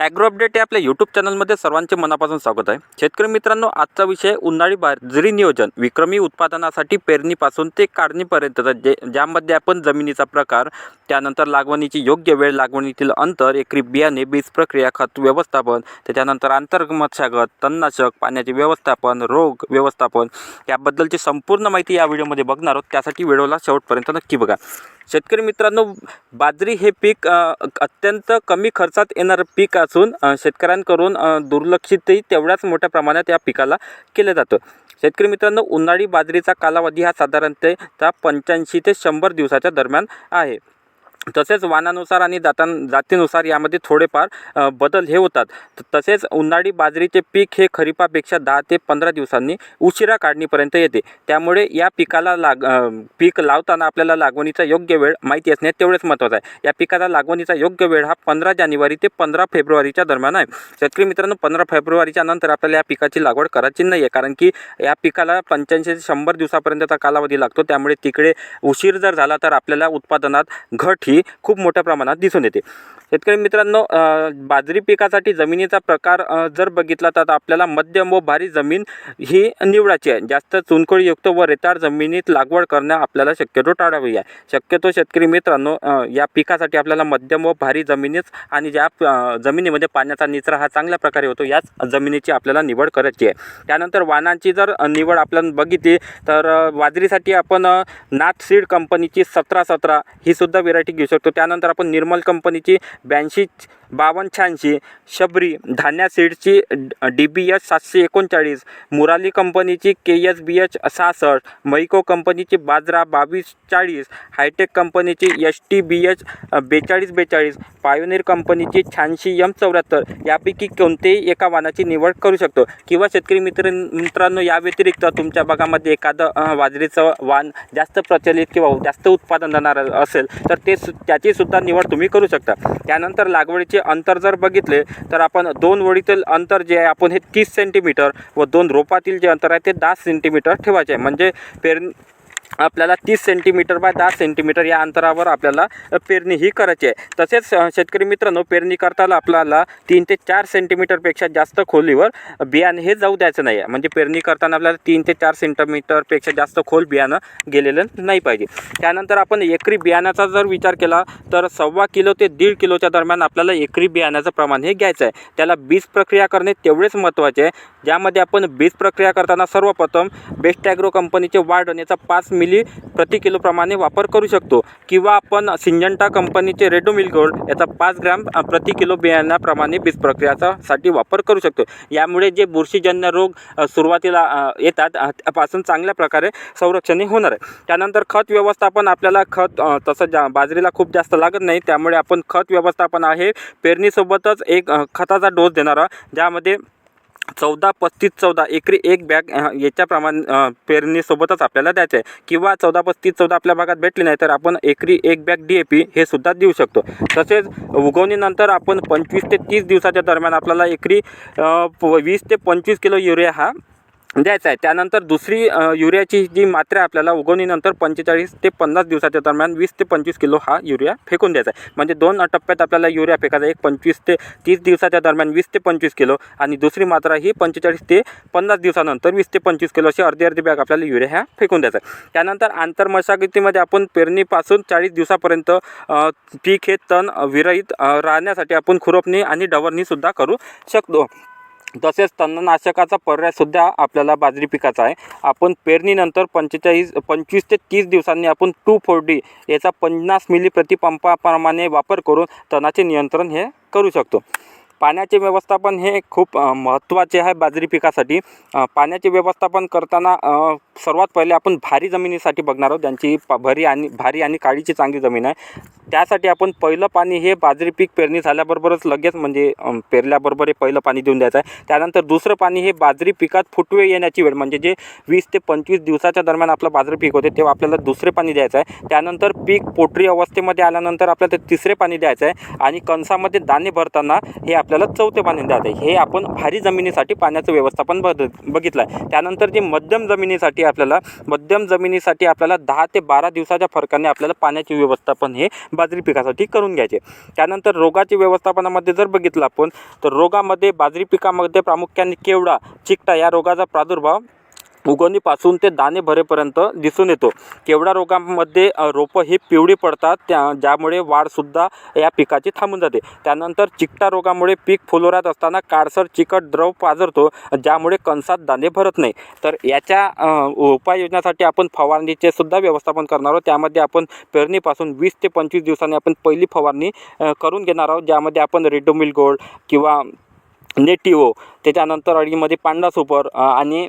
Agro update या आपल्या YouTube चॅनलमध्ये सर्वांचे मनापासून स्वागत आहे. शेतकरी मित्रांनो आजचा विषय उन्हाळी बाजरी नियोजन. विक्रमी उत्पादनासाठी पेरणीपासून ते काढणीपर्यंत जे ज्यामध्ये आपण जमिनीचा प्रकार त्यानंतर लागवणीची योग्य वेळ लागवणीतील अंतर एकरी बियाणे बीज प्रक्रिया खत व्यवस्थापन त्याच्यानंतर आंतरमशागत तणनाशक पाण्याचे व्यवस्थापन रोग व्यवस्थापन याबद्दलची संपूर्ण माहिती या व्हिडिओमध्ये बघणार आहोत. त्यासाठी व्हिडिओला शेवटपर्यंत नक्की बघा. शेतकरी मित्रांनो बाजरी हे पीक अत्यंत कमी खर्चात येणारं पीक असून शेतकऱ्यांकडून दुर्लक्षितही तेवढ्याच मोठ्या प्रमाणात या पिकाला केलं जातं. शेतकरी मित्रांनो उन्हाळी बाजरीचा कालावधी हा साधारणतः पंच्याऐंशी ते शंभर दिवसाच्या दरम्यान आहे. तसेच वाणानुसार आणि जातां जातीनुसार यामध्ये थोडेफार बदल हे होतात. त- तसेच उन्हाळी बाजरीचे पीक हे खरीपापेक्षा दहा ते पंधरा दिवसांनी उशिरा काढणीपर्यंत येते. त्यामुळे या पिकाला लाग पीक लावताना आपल्याला लागवणीचा योग्य वेळ माहिती असणे तेवढेच महत्त्वाचं आहे. या पिकाला लागवणीचा योग्य वेळ हा पंधरा जानेवारी ते पंधरा फेब्रुवारीच्या दरम्यान आहे. शेतकरी मित्रांनो पंधरा फेब्रुवारीच्या नंतर आपल्याला या पिकाची लागवड करायची नाही आहे कारण की या पिकाला पंच्याऐंशी ते शंभर दिवसापर्यंतचा कालावधी लागतो. त्यामुळे तिकडे उशीर जर झाला तर आपल्याला उत्पादनात घट ही खूप मोठ्या प्रमाणात दिसून येते. शेतकरी मित्रांनो बाजरी पिकासाठी जमिनीचा प्रकार जर बघितला तर आपल्याला मध्यम व भारी जमीन ही निवडायची आहे. जास्त चुनखडीयुक्त व रेताळ जमिनीत लागवड करणं आपल्याला शक्यतो टाळावी आहे. शक्यतो शेतकरी मित्रांनो या पिकासाठी आपल्याला मध्यम व भारी जमिनीच आणि ज्या जमिनीमध्ये पाण्याचा निचरा हा चांगल्या प्रकारे होतो याच जमिनीची आपल्याला निवड करायची आहे. त्यानंतर वाणांची जर निवड आपण बघितली तर बाजरीसाठी आपण नाथ सीड कंपनीची सतरा सतरा ही सुद्धा व्हेरायटी घेऊ शकतो. त्यानंतर आपण निर्मल कंपनीची ব্যানশিট बावन्न शहाऐंशी शबरी धान्या सीडची डी बी एच सातशे एकोणचाळीस मुराली कंपनीची के एस बी एच सहासष्ट मैको कंपनीची बाजरा बावीस चाळीस हायटेक कंपनीची एस टी बी एच बेचाळीस बेचाळीस पायोनिर कंपनीची शहाऐंशी एम चौऱ्याहत्तर यापैकी कोणतेही एका वाहनाची निवड करू शकतो. किंवा शेतकरी मित्र मित्रांनो या व्यतिरिक्त तुमच्या भागामध्ये एखादं बाजरीचं वाण जास्त प्रचलित किंवा जास्त उत्पादन देणारं असेल तर ते सु त्याची सुद्धा निवड तुम्ही करू शकता. त्यानंतर लागवडीचे अंतर जर बघितले तर आपण दोन वडीतील अंतर जे आहे आपण हे तीस सेंटीमीटर व दोन रोपातील जे अंतर आहे ते दहा सेंटीमीटर ठेवायचे आहे. म्हणजे पेरणी आपल्याला तीस सेंटीमीटर बाय दहा सेंटीमीटर या अंतरावर आपल्याला पेरणी ही करायची आहे. तसेच शेतकरी मित्रांनो पेरणी करताना आपल्याला तीन ते चार सेंटीमीटरपेक्षा जास्त खोलीवर बियाणं हे जाऊ द्यायचं नाही. आहे म्हणजे पेरणी करताना आपल्याला तीन ते चार सेंटीमीटरपेक्षा जास्त खोल बियाणं गेलेलं नाही पाहिजे. त्यानंतर आपण एकरी बियाण्याचा जर विचार केला तर सव्वा किलो ते दीड किलोच्या दरम्यान आपल्याला एकरी बियाण्याचं प्रमाण हे घ्यायचं आहे. त्याला बीज प्रक्रिया करणे तेवढेच महत्त्वाचे आहे. ज्यामध्ये आपण बीज प्रक्रिया करताना सर्वप्रथम बेस्ट ॲग्रो कंपनीचे वाढ होण्याचा पाच मिली प्रति किलोप्रमाणे वापर करू शकतो. किंवा आपण सिंजंटा कंपनीचे रेडोमिल गोल्ड याचा पाच ग्रॅम प्रति किलो बियाण्याप्रमाणे बीज प्रक्रियाचा साठी वापर करू शकतो. यामुळे जे बुरशीजन्य रोग सुरुवातीला येतात त्यापासून चांगल्या प्रकारे संरक्षणे होणार आहे. त्यानंतर खत व्यवस्थापन आपल्याला खत तसं जा बाजरीला खूप जास्त लागत नाही. त्यामुळे आपण खत व्यवस्थापन आहे. पेरणीसोबतच एक खताचा डोस देणारा ज्यामध्ये चौदा पस्तीस चौदा एकरी एक बॅग याच्या प्रमाण पेरणीसोबतच आपल्याला द्यायचं आहे. किंवा चौदा पस्तीस चौदा आपल्या भागात भेटली नाही तर आपण एकरी एक बॅग डी ए पी हे सुद्धा देऊ शकतो. तसेच उगवणीनंतर आपण पंचवीस ते तीस दिवसाच्या दरम्यान आपल्याला एकरी प- वीस ते पंचवीस किलो युरिया हा द्यायचं आहे. त्यानंतर दुसरी युरियाची जी मात्रा आहे आपल्याला उगवणीनंतर पंचेचाळीस ते पन्नास दिवसाच्या दरम्यान वीस ते पंचवीस किलो हा युरिया फेकून द्यायचा आहे. म्हणजे दोन टप्प्यात आपल्याला युरिया फेकायचा एक पंचवीस ते तीस दिवसाच्या दरम्यान वीस ते पंचवीस किलो आणि दुसरी मात्रा ही पंचेचाळीस ते पन्नास दिवसानंतर वीस ते पंचवीस किलो अशी अर्धी अर्धी बॅग आपल्याला युरिया ह्या फेकून द्यायचा आहे. त्यानंतर आंतरमशागतीमध्ये आपण पेरणीपासून चाळीस दिवसापर्यंत पीक हे तण विरहित राहण्यासाठी आपण खुरपणी आणि डवरणीसुद्धा करू शकतो. तसेच तणनाशकाचा पर्यायसुद्धा आपल्याला बाजरी पिकाचा आहे. आपण पेरणीनंतर पंचेचाळीस पंचवीस ते तीस दिवसांनी आपण टू फोर्टी याचा पन्नास मिली प्रतिपंपाप्रमाणे वापर करून तणाचे नियंत्रण हे करू शकतो. पाण्याचे व्यवस्थापन हे खूप महत्त्वाचे आहे बाजरी पिकासाठी. पाण्याचे व्यवस्थापन करताना सर्वात पहिले आपण भारी जमिनीसाठी बघणार आहोत. ज्यांची प भरी आणि भारी आणि काळीची चांगली जमीन आहे. त्यासाठी आपण पहिलं पाणी हे बाजरी पीक पेरणी झाल्याबरोबरच लगेच म्हणजे पेरल्याबरोबर हे पहिलं पाणी देऊन द्यायचं आहे. त्यानंतर दुसरं पाणी हे बाजरी पिकात फुटवे येण्याची वेळ म्हणजे जे वीस ते पंचवीस दिवसाच्या दरम्यान आपलं बाजरी पीक होते तेव्हा आपल्याला दुसरे पाणी द्यायचं आहे. त्यानंतर पीक पोटरी अवस्थेमध्ये आल्यानंतर आपल्याला ते तिसरे पाणी द्यायचं आहे. आणि कणसामध्ये दाणे भरताना हे आपल्याला चौथे पाणी द्यायचं आहे. हे आपण भारी जमिनीसाठी पाण्याचं व्यवस्थापन बघ बघितलं आहे. त्यानंतर जे मध्यम जमिनीसाठी आपल्याला मध्यम जमिनीसाठी आपल्याला दहा ते बारा दिवसाच्या फरकाने आपल्याला पाण्याची व्यवस्थापन हे बाजरी पिकासाठी करून घ्यायचे. त्यानंतर रोगाचे व्यवस्थापनामध्ये जर बघितलं आपण तर रोगामध्ये बाजरी पिकामध्ये प्रामुख्याने केवडा चिकटा या रोगाचा प्रादुर्भाव उगवणीपासून ते दाणे भरेपर्यंत दिसून येतो. केवडा रोगामध्ये रोपं ही पिवळी पडतात त्या ज्यामुळे वाढसुद्धा या पिकाची थांबून जाते. त्यानंतर चिकटा रोगामुळे पीक फुलोऱ्यात असताना काळसर चिकट द्रव पाझरतो ज्यामुळे कणसात दाणे भरत नाही. तर याच्या उपाययोजनासाठी आपण फवारणीचे सुद्धा व्यवस्थापन करणार आहोत. त्यामध्ये आपण पेरणीपासून वीस ते पंचवीस दिवसांनी आपण पहिली फवारणी करून घेणार आहोत. ज्यामध्ये आपण रेडोमिल गोल्ड किंवा नेटिओ त्याच्यानंतर अडीमध्ये पांडा सुपर आणि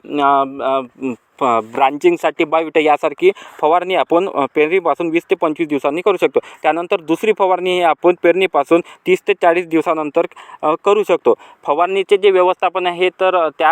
ब्रांचिंगसाठी बायोटा यासारखी फवारणी आपण पेरणीपासून वीस ते पंचवीस दिवसांनी करू शकतो. त्यानंतर दुसरी फवारणी ही आपण पेरणीपासून तीस ते चाळीस दिवसानंतर करू शकतो. फवारणीचे जे व्यवस्थापन आहे तर त्या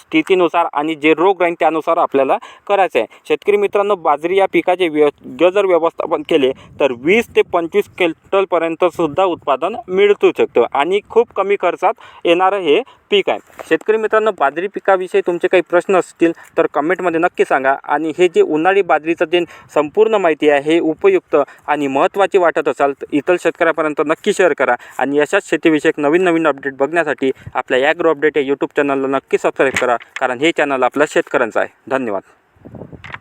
स्थितीनुसार आणि जे रोग राहील त्यानुसार आपल्याला करायचं आहे. शेतकरी मित्रांनो बाजरी या पिकाचे व्य जर व्यवस्थापन केले तर वीस ते पंचवीस क्विंटलपर्यंतसुद्धा उत्पादन मिळतू शकतं आणि खूप कमी खर्चात येणारं हे पीक आहे. शेतकरी मित्रांनो बाजरी पिकाविषयी तुमचे काही प्रश्न असतील तर कमेंटमध्ये नक्की सांगा. आणि हे जे उन्हाळी बाजरीचं जे संपूर्ण माहिती आहे हे उपयुक्त आणि महत्त्वाची वाटत असाल तर इतर शेतकऱ्यापर्यंत नक्की शेअर करा. आणि अशाच शेतीविषयक नवीन नवीन अपडेट बघण्यासाठी आपल्या ॲग्रो अपडेट या यूट्यूब चॅनलला नक्की सबस्क्राईब करा. कारण हे चॅनल आपल्या शेतकऱ्यांचं आहे. धन्यवाद.